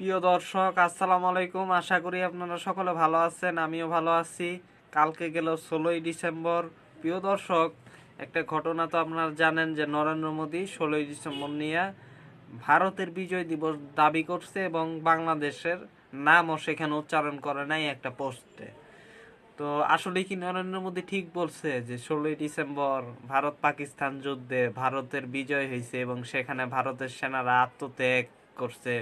প্রিয় দর্শক, আসসালামু আলাইকুম। আশা করি আপনারা সকলে ভালো আছেন, আমিও ভালো আছি। কালকে গেল ষোলোই ডিসেম্বর। প্রিয় দর্শক, একটা ঘটনা তো আপনারা জানেন যে নরেন্দ্র মোদী ষোলোই ডিসেম্বর নিয়ে ভারতের বিজয় দিবস দাবি করছে এবং বাংলাদেশের নামও সেখানে উচ্চারণ করে নাই একটা পোস্টে। তো আসলে কি নরেন্দ্র মোদী ঠিক বলছে যে ষোলোই ডিসেম্বর ভারত পাকিস্তান যুদ্ধে ভারতের বিজয় হয়েছে এবং সেখানে ভারতের সেনারা আত্মত্যাগ করছে?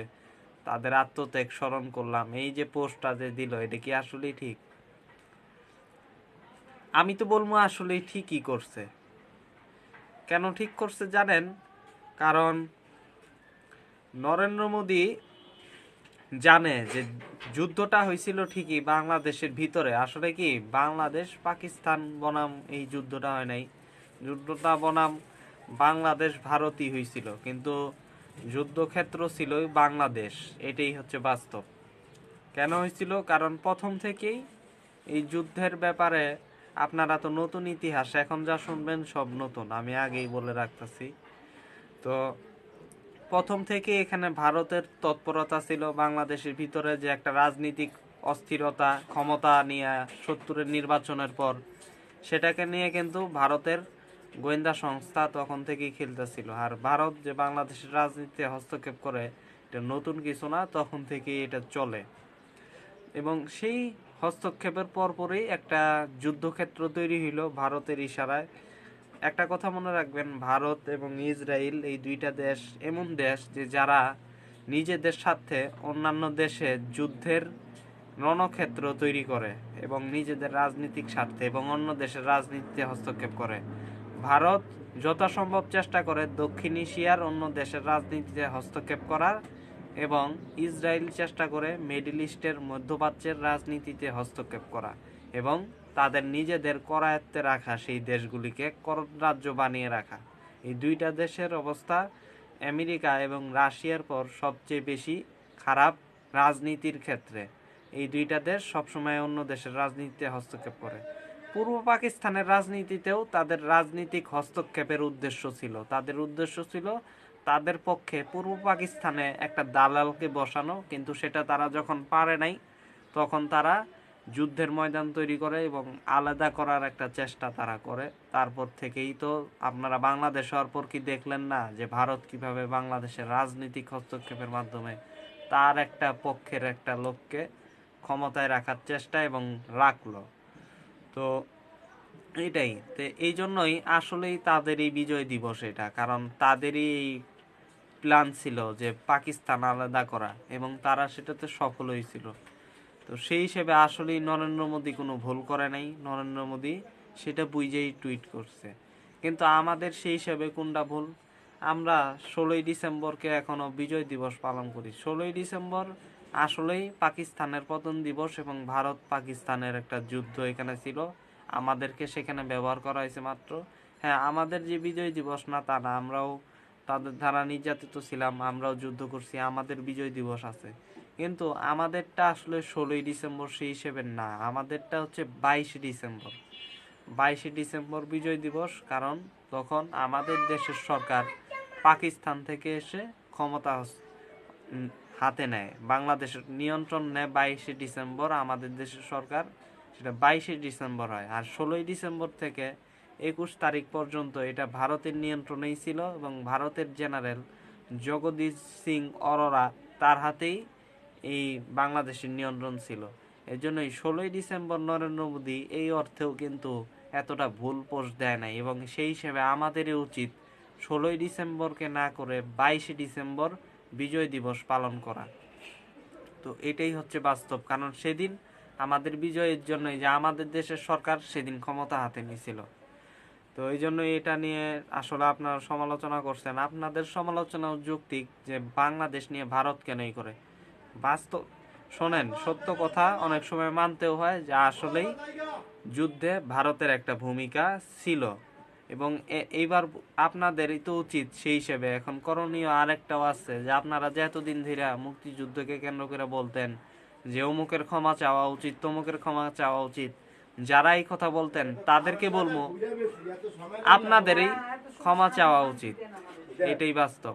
তাদের আত্মত্যাগ স্মরণ করলাম। এই যে পোস্টটা যে দিল, এটা কি আসলেই ঠিক? আমি তো বলব আসলেই ঠিকই করছে। কেন ঠিক করছে জানেন? কারণ নরেন্দ্র মোদী জানে যে যুদ্ধটা হয়েছিল ঠিকই বাংলাদেশের ভিতরে। আসলে কি বাংলাদেশ পাকিস্তান বনাম, এই যুদ্ধটা হয় নাই। যুদ্ধটা বনাম বাংলাদেশ ভারতই হয়েছিল। কিন্তু যুদ্ধক্ষেত্র ছিল বাংলাদেশ, এটাই হচ্ছে বাস্তব। কেন হয়েছিল? কারণ প্রথম থেকেই এই যুদ্ধের ব্যাপারে আপনারা তো নতুন ইতিহাস, এখন যা শুনবেন সব নতুন, আমি আগেই বলে রাখতেছি। তো প্রথম থেকে এখানে ভারতের তৎপরতা ছিল, বাংলাদেশের ভিতরে যে একটা রাজনৈতিক অস্থিরতা, ক্ষমতা নিয়ে সত্তরের নির্বাচনের পর, সেটাকে নিয়ে কিন্তু ভারতের গোয়েন্দা সংস্থা তখন থেকেই খেলতেছিল। আর ভারত যে বাংলাদেশের রাজনীতিতে হস্তক্ষেপ করে, এটা নতুন কিছু না, তখন থেকেই এটা চলে। এবং সেই হস্তক্ষেপের পরপরই একটা যুদ্ধক্ষেত্র তৈরি হইল ভারতের ইশারায়। একটা কথা মনে রাখবেন, ভারত এবং ইসরায়েল এই দুইটা দেশ এমন দেশ যে যারা নিজেদের স্বার্থে অন্যান্য দেশে যুদ্ধের রণক্ষেত্র তৈরি করে এবং নিজেদের রাজনৈতিক স্বার্থে এবং অন্য দেশের রাজনীতিতে হস্তক্ষেপ করে। ভারত যথাসম্ভব চেষ্টা করে দক্ষিণ এশিয়ার অন্য দেশের রাজনীতিতে হস্তক্ষেপ করার এবং ইসরায়েল চেষ্টা করে মিডল ইস্টের মধ্যপ্রাচ্যের রাজনীতিতে হস্তক্ষেপ করা এবং তাদের নিজেদের করায়ত্তে রাখা সেই দেশগুলিকে রাজ্য বানিয়ে রাখা। এই দুইটা দেশের অবস্থা আমেরিকা এবং রাশিয়ার পর সবচেয়ে বেশি খারাপ রাজনীতির ক্ষেত্রে। এই দুইটা দেশ সবসময় অন্য দেশের রাজনীতিতে হস্তক্ষেপ করে। পূর্ব পাকিস্তানের রাজনীতিতেও তাদের রাজনৈতিক হস্তক্ষেপের উদ্দেশ্য ছিল। তাদের উদ্দেশ্য ছিল তাদের পক্ষে পূর্ব পাকিস্তানে একটা দালালকে বসানো, কিন্তু সেটা তারা যখন পারে নাই, তখন তারা যুদ্ধের ময়দান তৈরি করে এবং আলাদা করার একটা চেষ্টা তারা করে। তারপর থেকেই তো আপনারা বাংলাদেশ হওয়ার পর কি দেখলেন না যে ভারত কীভাবে বাংলাদেশের রাজনৈতিক হস্তক্ষেপের মাধ্যমে তার একটা পক্ষের একটা লোককে ক্ষমতায় রাখার চেষ্টা এবং রাখল। তো এটাই। তো এই জন্যই আসলেই তাদের এই বিজয় দিবস এটা। কারণ তাদেরই এই প্ল্যান ছিল যে পাকিস্তান আলাদা করা এবং তারা সেটাতে সফল হয়েছিল। তো সেই হিসেবে আসলেই নরেন্দ্র মোদী কোনো ভুল করে নাই। নরেন্দ্র মোদী সেটা বুঝেই টুইট করছে। কিন্তু আমাদের সেই হিসেবে কোনটা ভুল? আমরা ষোলোই ডিসেম্বরকে এখনও বিজয় দিবস পালন করি। ষোলোই ডিসেম্বর আসলেই পাকিস্তানের পতন দিবস এবং ভারত পাকিস্তানের একটা যুদ্ধ এখানে ছিল। আমাদেরকে সেখানে ব্যবহার করা হয়েছে মাত্র। হ্যাঁ আমাদের যে বিজয় দিবস না তা না, আমরাও তাদের দ্বারা নির্যাতিত ছিলাম, আমরাও যুদ্ধ করছি, আমাদের বিজয় দিবস আছে। কিন্তু আমাদেরটা আসলে ষোলোই ডিসেম্বর সেই হিসেবে না, আমাদেরটা হচ্ছে বাইশে ডিসেম্বর। বাইশে ডিসেম্বর বিজয় দিবস, কারণ তখন আমাদের দেশের সরকার পাকিস্তান থেকে এসে ক্ষমতা হাতে নেয়। বাংলাদেশের নিয়ন্ত্রণ নেয় বাইশে ডিসেম্বর, আমাদের দেশের সরকার সেটা বাইশে ডিসেম্বর হয়। আর ষোলোই ডিসেম্বর থেকে একুশ তারিখ পর্যন্ত এটা ভারতের নিয়ন্ত্রণেই ছিল এবং ভারতের জেনারেল জগদীশ সিং অরোরা তার হাতেই এই বাংলাদেশের নিয়ন্ত্রণ ছিল। এই জন্যই ষোলোই ডিসেম্বর নরেন্দ্র মোদী এই অর্থেও কিন্তু এতটা ভুল পোস্ট দেয় নাই এবং সেই হিসেবে আমাদেরই উচিত ষোলোই ডিসেম্বরকে না করে বাইশে ডিসেম্বর বিজয় দিবস পালন করা। তো এটাই হচ্ছে বাস্তব। কারণ সেদিন আমাদের বিজয়ের জন্যই যে আমাদের দেশের সরকার সেদিন ক্ষমতা হাতে নিয়েছিল। তো এই জন্য এটা নিয়ে আসলে আপনারা সমালোচনা করছেন। আপনাদের সমালোচনা যৌক্তিক যে বাংলাদেশ নিয়ে ভারত কেনই করে? বাস্তব শোনেন, সত্য কথা অনেক সময় মানতেও হয় যে আসলেই যুদ্ধে ভারতের একটা ভূমিকা ছিল। এবং এইবার আপনাদেরই তো উচিত সেই হিসেবে। এখন করণীয় আরেকটাও আছে যে আপনারা যে এতদিন ধরে মুক্তিযুদ্ধকে কেন্দ্র করে বলতেন যে অমুকের ক্ষমা চাওয়া উচিত, তমুকের ক্ষমা চাওয়া উচিত যারা এই কথা বলতেন তাদেরকে বলব, আপনাদেরই ক্ষমা চাওয়া উচিত। এটাই বাস্তব।